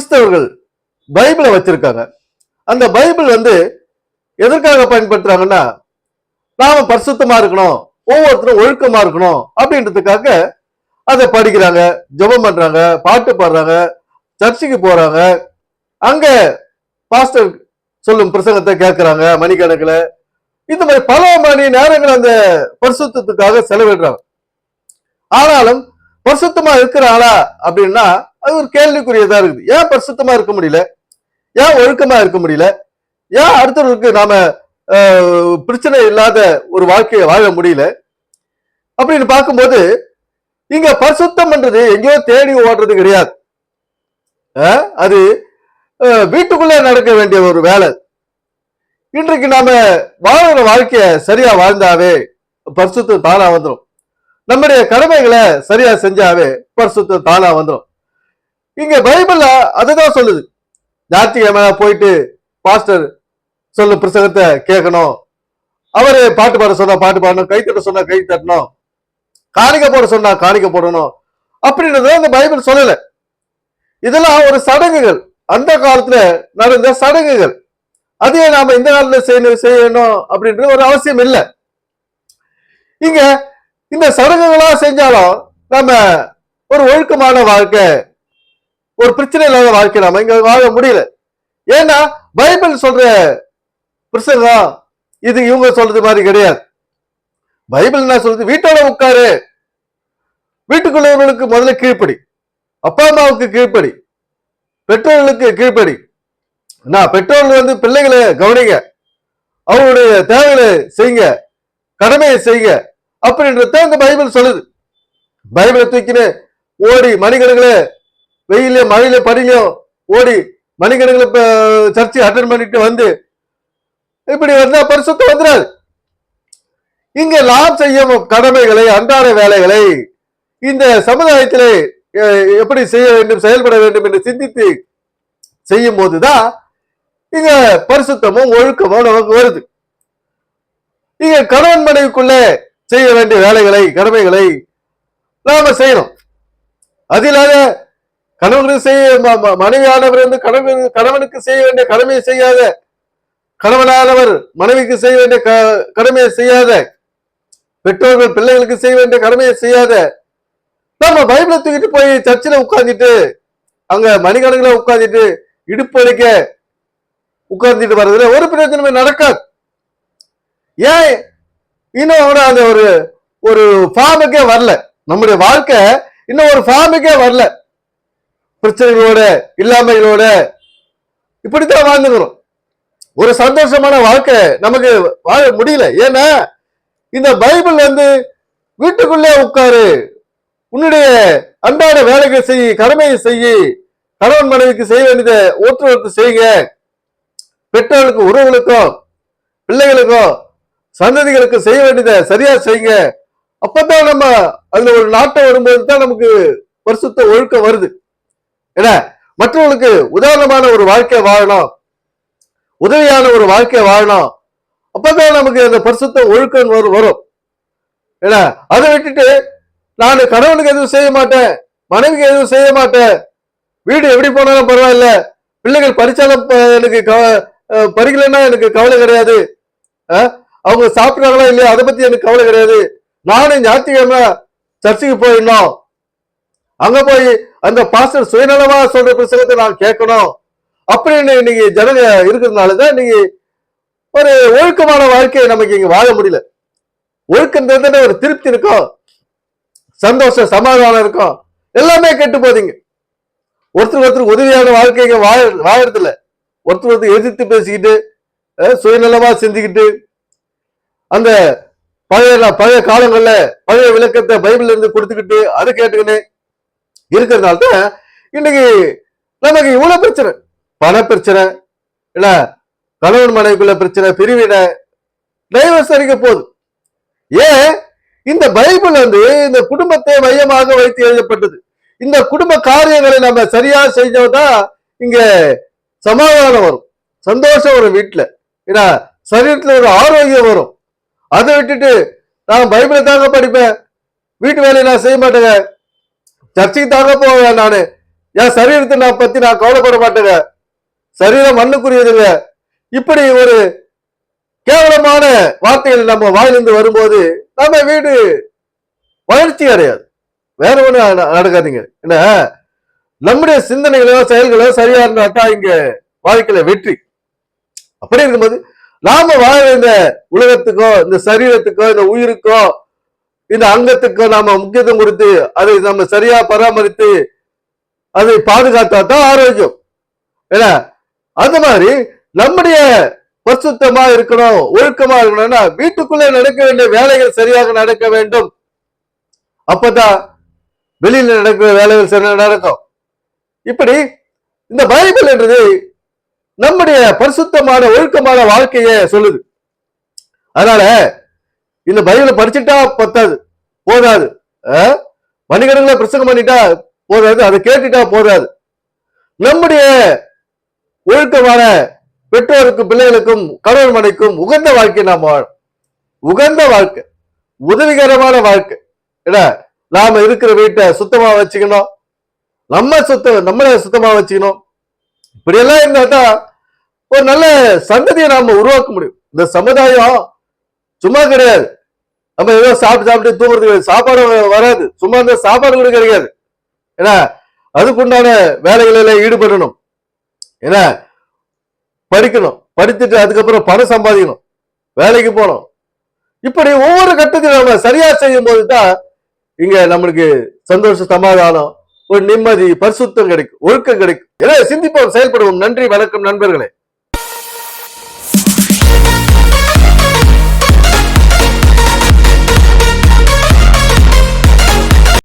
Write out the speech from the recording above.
கிறிஸ்தவர்கள் பைபிளை வச்சிருக்காங்க. அந்த பைபிள் வந்து எதற்காக பயன்படுத்துறாங்கன்னா நாம பரிசுத்தமா இருக்கணும் ஒவ்வொருத்தரும் ஒழுக்கமா இருக்கணும் அப்படின்றதுக்காக அதை படிக்கிறாங்க ஜெபம் பண்றாங்க பாட்டு பாடுறாங்க சர்ச்சுக்கு போறாங்க. அங்க பாஸ்டர் சொல்லும் பிரசங்கத்தை கேட்கிறாங்க மணிக்கணக்கில். இந்த மாதிரி பல மணி நேரங்கள் அந்த பரிசுத்தத்துக்காக செலவிடுறாங்க. ஆனாலும் பரிசுத்தமா இருக்கிறாளா அப்படின்னா அது ஒரு கேள்விக்குரியதா இருக்குது. ஏன் பரிசுத்தமா இருக்க முடியல? ஏன் ஒழுக்கமா இருக்க முடியல? ஏன் அடுத்தவர்களுக்கு நாம பிரச்சனை இல்லாத ஒரு வாழ்க்கையை வாழ முடியல? அப்படின்னு பார்க்கும்போது இங்க பரிசுத்தம்ன்றது எங்கேயோ தேடி ஓடுறது கிடையாது. அது வீட்டுக்குள்ளே நடக்க வேண்டிய ஒரு வேலை. இன்றைக்கு நாம வாழ்கிற வாழ்க்கைய சரியா வாழ்ந்தாவே பரிசுத்தம் தானா வந்துடும் நம்முடைய கடமைகளை சரியா செஞ்சாவே பரிசுத்தம் தானா வந்துடும் இங்க பைபிள்ல அதுதான் சொல்லுது. ஞாயிற்றுக்கிழமை போயிட்டு பாஸ்டர் சொல்லு பிரசங்கத்தை கேட்கணும். அவரு பாட்டு பாட சொன்னா பாட்டு பாடணும் கை தட்ட சொன்னா கை தட்டணும் காணிக்க போட சொன்னா காணிக்க போடணும் அப்படின்றத அந்த பைபிள் சொல்லல. இதெல்லாம் ஒரு சடங்குகள். அந்த காலத்துல நடந்த சடங்குகள். அதே நாம இந்த காலத்துல செய்யணும் செய்யணும் அப்படின்ற ஒரு அவசியம் இல்லை. இங்க இந்த சடங்குகளா செஞ்சாலும் நம்ம ஒரு ஒழுக்கமான வாழ்க்கை ஒரு பிரச்சனை இல்லாத வாழ்க்கை நாம இங்க வாழ முடியல. ஏன்னா பைபிள் சொல்ற தான். இது இவங்க சொல்றது மாதிரி கிடையாது. பைபிள் என்ன சொல்றது வீட்டோட உட்காரு. வீட்டுக்குள்ளவர்களுக்கு முதல்ல கீழ்ப்படி. அப்பா அம்மாவுக்கு கீழ்ப்படி. பெற்றோர்களுக்கு கீழ்ப்படி. நான் பெற்றோர்கள் வந்து பிள்ளைகளை கவனிங்க. அவங்களுடைய தேவைகளை செய்யுங்க. கடமையை செய்யுங்க. அப்படின்றத இந்த பைபிள் சொல்லுது. பைபிளை தூக்கினு ஓடி மணிக்கணக்கில் வெயிலே மழையில படிலையும் ஓடி மணிக்கணக்கில் சர்ச்சை அட்டன் பண்ணிட்டு வந்து இப்படி வந்தா பரிசுத்தம் வந்துடாது இங்க நாம் செய்யும் கடமைகளை அன்றாட வேலைகளை இந்த சமுதாயத்திலே எப்படி செய்ய வேண்டும் செயல்பட வேண்டும் என்று சிந்தித்து செய்யும் போதுதான் இங்க பரிசுத்தமும் ஒழுக்கமும் நமக்கு வருது. இங்க கணவன் மனைவிக்குள்ள செய்ய வேண்டிய வேலைகளை கடமைகளை நாம செய்யணும். அது இல்லாத கணவனுக்கு செய்ய ம- மனைவியானவர் வந்து கணவன் கணவனுக்கு செய்ய வேண்டிய கடமையை செய்யாத கணவனானவர் மனைவிக்கு செய்ய வேண்டிய க- கடமையை செய்யாத பெற்றோர்கள் பிள்ளைகளுக்கு செய்ய வேண்டிய கடமையை செய்யாத நம்ம பைபிளை தூக்கிட்டு போய் சர்ச்சில் உட்காந்துட்டு அங்க மணிக்கணக்கில் உட்காந்துட்டு இடுப்பு அடிக்க உட்கார்ந்துட்டு வர்றதுல ஒரு பிரயோஜனமே நடக்காது. ஏன்? இன்னும் கூட அந்த ஒரு ஒரு ஃபார்முக்கே வரல. நம்முடைய வாழ்க்கை இன்னும் ஒரு ஃபார்முக்கே வரல. பிரச்சனைகளோட இல்லாமைகளோட இப்படித்தான் வாழ்ந்துக்கிறோம். ஒரு சந்தோஷமான வாழ்க்கை நமக்கு வாழ முடியல. ஏன்னா இந்த பைபிள் வந்து வீட்டுக்குள்ளே உட்காரு. உன்னுடைய அன்றாட வேலைகள் செய் கடமையை செய்ய கணவன் மனைவிக்கு செய்ய வேண்டியதை ஒருத்தருக்கு செய்யுங்க பெற்றோர்களுக்கு உறவுகளுக்கும் பிள்ளைகளுக்கும் சந்ததிகளுக்கு செய்ய வேண்டியதை சரியா செய்யுங்க அப்பதான் நம்ம அதுல ஒரு நாட்டம் வரும்போது தான் நமக்கு வருஷத்தை ஒழுக்கம் வருது. என்ன மற்றவர்களுக்கு உதாரணமான ஒரு வாழ்க்கை வாழணும். உதவியான ஒரு வாழ்க்கை வாழணும். அப்பதான் நமக்கு அந்த பரிசுத்த ஒழுக்கம் வரும் வரும். என்ன அதை விட்டுட்டு நான் கணவனுக்கு எதுவும் செய்ய மாட்டேன் மனைவிக்கு எதுவும் செய்ய மாட்டேன். வீடு எப்படி போனாலும் பரவாயில்ல. பிள்ளைகள் படிச்சாலும் எனக்கு கவ- படிக்கலைன்னா எனக்கு கவலை கிடையாது. அவங்க சாப்பிட்றாங்களா இல்லையா அதை பத்தி எனக்கு கவலை கிடையாது. நானும் ஞாயிற்றுக்கிழமை சர்ச்சுக்கு போயிடணும். அங்க போய் அந்த பாஸ்டர் சுயநலமா சொல்ற பிரசங்கத்தை நான் கேட்கணும். அப்படின்னு இன்னைக்கு ஜனங்க இருக்கிறதுனாலதான் இன்னைக்கு ஒரு ஒழுக்கமான வாழ்க்கையை நமக்கு இங்க வாழ முடியல. ஒழுக்கன்றது ஒரு திருப்தி இருக்கும். சந்தோஷம் சமாதானம் இருக்கும். எல்லாமே கெட்டு போதீங்க. ஒருத்தர் ஒருத்தர் உதவியான வாழ்க்கைங்க வாழ வாழறதில்ல. ஒருத்தர் ஒருத்தர் எதிர்த்து பேசிக்கிட்டு சுயநலமா செஞ்சுக்கிட்டு அந்த பழைய பழைய காலங்கள்ல பழைய விளக்கத்தை பைபிள் இருந்து கொடுத்துக்கிட்டு அதை கேட்டுக்கின்னு இருக்கிறதுனால தான் இன்னைக்கு நமக்கு இவ்வளவு பிரச்சனை. பண பிரச்சனை இல்ல கணவன் மனைவிக்குள்ள பிரச்சனை பிரிவினை டைவர்ஸ் வரைக்கும் போகுது. ஏன்? இந்த பைபிள் வந்து இந்த குடும்பத்தை மையமாக வைத்து எழுதப்பட்டது. இந்த குடும்ப காரியங்களை நம்ம சரியா செஞ்சோம்தான் இங்க சமாதானம் வரும். சந்தோஷம் வரும் வீட்டுல. ஏன்னா சரீரத்துல ஒரு ஆரோக்கியம் வரும். அதை விட்டுட்டு நான் பைபிளை தாங்க படிப்பேன். வீட்டு வேலையை நான் செய்ய மாட்டேங்க. சர்ச்சைக்கு தாங்க போவேன் நானு. என் சரீரத்தை நான் பத்தி நான் கவலைப்பட மாட்டேங்க. சரீரம் மண்ணுக்குரியதுங்க இப்படி ஒரு கேவலமான வார்த்தைகள் நம்ம வாயிலிருந்து வரும்போது நம்ம வீடு வளர்ச்சி அடையாது. வேற ஒண்ணு நடக்காதீங்க. என்ன? நம்முடைய சிந்தனைகளோ செயல்களோ சரியா இருந்தாட்டா இங்க வாழ்க்கையில வெற்றி. அப்படி இருக்கும்போது நாம வாழ இந்த உலகத்துக்கோ இந்த சரீரத்துக்கோ இந்த உயிருக்கோ இந்த அங்கத்துக்கு நாம முக்கியத்துவம் கொடுத்து அதை நம்ம சரியா பராமரித்து அதை பாதுகாத்தா தான் ஆரோக்கியம். ஏன்னா அந்த மாதிரி நம்முடைய பரிசுத்தமா இருக்கணும் ஒழுக்கமா இருக்கணும்னா வீட்டுக்குள்ளே நடக்க வேண்டிய வேலைகள் சரியாக நடக்க வேண்டும். அப்பதான் வெளியில நடக்கிற வேலைகள் சரியாக நடக்கும். இப்படி இந்த பைபிள் என்றது நம்முடைய பரிசுத்தமான ஒழுக்கமான வாழ்க்கையை சொல்லுது. அதனால இந்த பைபிளை படிச்சுட்டா பத்தாது போதாது. அஹ்? மணிக்கணக்கில் பிரசங்கம் பண்ணிட்டா போதாது அதை கேட்டுட்டா போதாது. நம்முடைய ஒழுக்கமான பெற்றோருக்கும் பிள்ளைகளுக்கும் கணவன் மனைக்கும் உகந்த வாழ்க்கை நாம் வாழும் உகந்த வாழ்க்கை உதவிகரமான வாழ்க்கை. என்ன? நாம இருக்கிற வீட்டை சுத்தமா வச்சுக்கணும். நம்ம சுத்த நம்மளை சுத்தமா வச்சுக்கணும். இப்படியெல்லாம் இருந்தா தான் ஒரு நல்ல சந்ததியை நாம உருவாக்க முடியும். இந்த சமுதாயம் சும்மா கிடையாது. நம்ம ஏதோ சாப்பிட்டு சாப்பிட்டு தூங்குறது சாப்பாடு வராது. சும்மா இந்த சாப்பாடு கூட கிடைக்காது ஏன்னா அதுக்குண்டான வேலைகளில் ஈடுபடணும். ஏன்னா படிக்கணும். படித்துட்டு அதுக்கப்புறம் பணம் சம்பாதிக்கணும். வேலைக்கு போகணும். இப்படி ஒவ்வொரு கட்டத்திலும் நம்ம சரியா செய்யும் போது தான் இங்க நம்மளுக்கு சந்தோஷம் சமாதானம் ஒரு நிம்மதி பரிசுத்தம் கிடைக்கும் ஒழுக்கம் கிடைக்கும். எனவே சிந்திப்போம் செயல்படுவோம். நன்றி வணக்கம் நண்பர்களே.